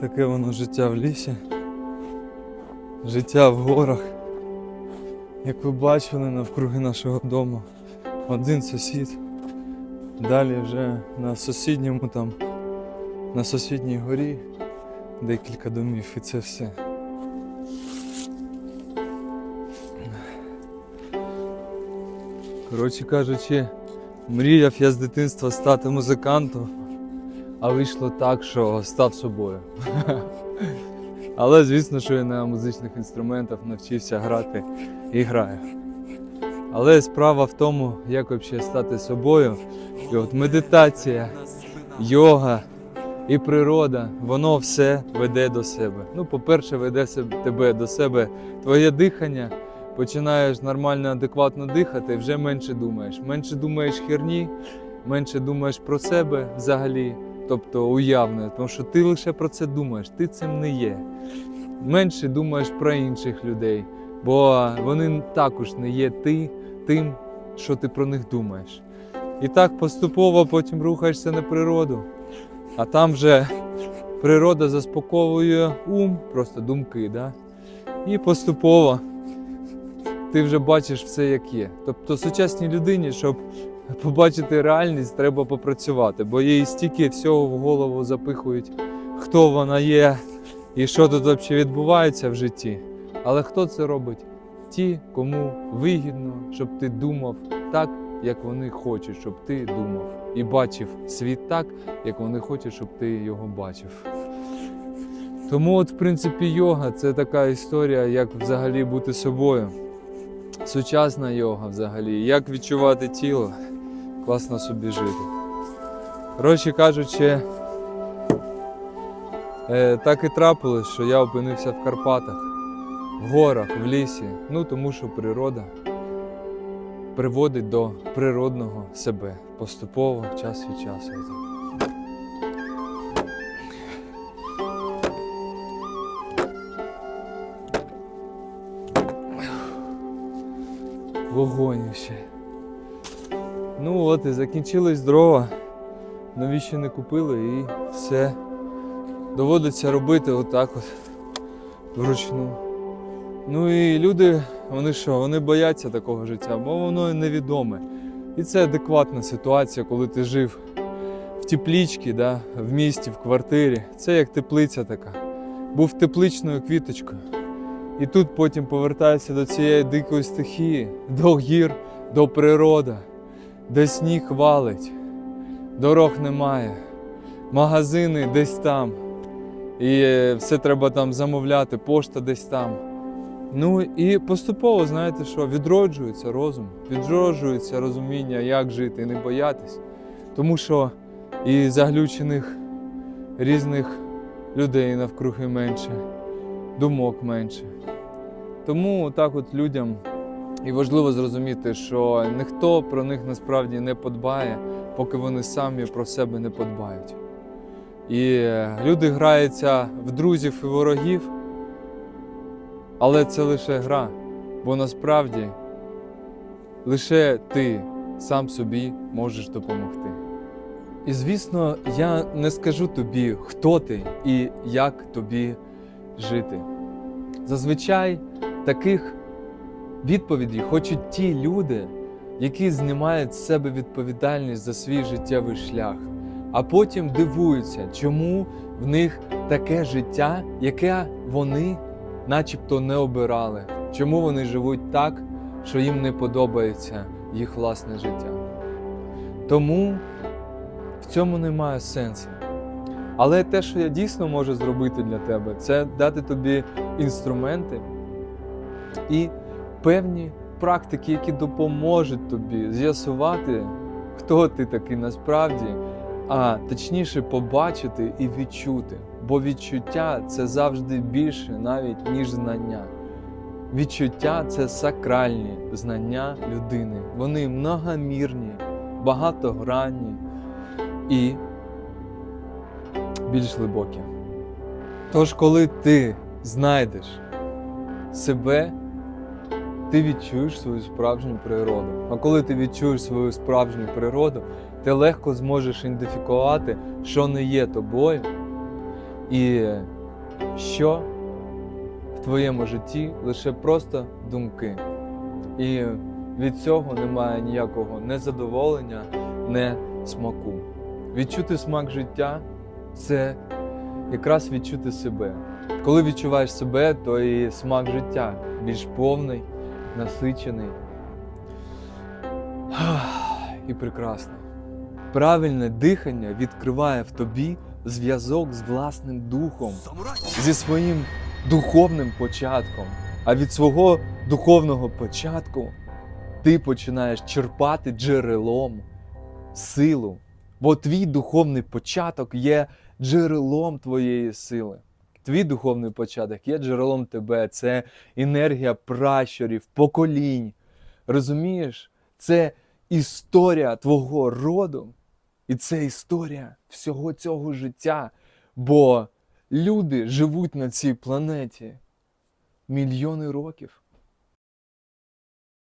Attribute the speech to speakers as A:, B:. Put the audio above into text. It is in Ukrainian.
A: Таке воно життя в лісі, життя в горах. Як ви бачили навкруги нашого дому, один сусід. Далі вже на сусідньому там, на сусідній горі декілька домів і це все. Коротше кажучи, мріяв я з дитинства стати музикантом, а вийшло так, що став собою. Але звісно, що я на музичних інструментах навчився грати і граю. Але справа в тому, як взагалі стати собою. І от медитація, йога і природа, воно все веде до себе. Ну, по-перше, веде тебе до себе твоє дихання. Починаєш нормально, адекватно дихати, вже менше думаєш. Менше думаєш херні, менше думаєш про себе взагалі, тобто уявно, тому що ти лише про це думаєш, ти цим не є. Менше думаєш про інших людей, бо вони також не є ти тим, що ти про них думаєш. І так поступово потім рухаєшся на природу, а там вже природа заспокоює ум, просто думки. Да? І поступово ти вже бачиш все, як є. Тобто сучасній людині, щоб побачити реальність, треба попрацювати, бо їй стільки всього в голову запихують, хто вона є і що тут взагалі відбувається в житті. Але хто це робить? Ті, кому вигідно, щоб ти думав так, як вони хочуть, щоб ти думав, і бачив світ так, як вони хочуть, щоб ти його бачив. Тому, от, в принципі, йога це така історія, як взагалі бути собою. Сучасна йога взагалі, як відчувати тіло, класно собі жити. Коротше кажучи, е, так і трапилось, що я опинився в Карпатах, в горах, в лісі. Ну тому що природа приводить до природного себе поступово, час від часу. Вогонь ще. Ну от і закінчились дрова. Нові ще не купили і все. Доводиться робити отак от вручну. Ну і люди, вони що, вони бояться такого життя, бо воно невідоме. І це адекватна ситуація, коли ти жив в теплічці, да, в місті, в квартирі. Це як теплиця така. Був тепличною квіточкою. І тут потім повертаєшся до цієї дикої стихії, до гір, до природи, де сніг валить, дорог немає, магазини десь там. І е, все треба там замовляти, пошта десь там. Ну і поступово, знаєте що, відроджується розум, відроджується розуміння, як жити і не боятись. Тому що і заглючених різних людей навкруги менше, думок менше. Тому так от людям і важливо зрозуміти, що ніхто про них насправді не подбає, поки вони самі про себе не подбають. І люди граються в друзів і ворогів, але це лише гра, бо насправді лише ти сам собі можеш допомогти. І звісно, я не скажу тобі, хто ти і як тобі жити. Зазвичай таких відповідей хочуть ті люди, які знімають з себе відповідальність за свій життєвий шлях, а потім дивуються, чому в них таке життя, яке вони начебто не обирали, чому вони живуть так, що їм не подобається їх власне життя. Тому в цьому немає сенсу. Але те, що я дійсно можу зробити для тебе, це дати тобі інструменти і певні практики, які допоможуть тобі з'ясувати, хто ти такий насправді, а точніше побачити і відчути. Бо відчуття це завжди більше навіть, ніж знання. Відчуття це сакральні знання людини. Вони многомірні, багатогранні і більш глибокі. Тож, коли ти знайдеш себе, ти відчуєш свою справжню природу. А коли ти відчуєш свою справжню природу, ти легко зможеш ідентифікувати, що не є тобою, і що в твоєму житті лише просто думки. І від цього немає ніякого незадоволення, не смаку. Відчути смак життя це якраз відчути себе. Коли відчуваєш себе, то і смак життя більш повний, насичений і прекрасний. Правильне дихання відкриває в тобі зв'язок з власним духом, зі своїм духовним початком. А від свого духовного початку ти починаєш черпати джерелом силу. Бо твій духовний початок є джерелом твоєї сили. Твій духовний початок є джерелом тебе. Це енергія пращурів, поколінь. Розумієш? Це історія твого роду, і це історія всього цього життя. Бо люди живуть на цій планеті мільйони років.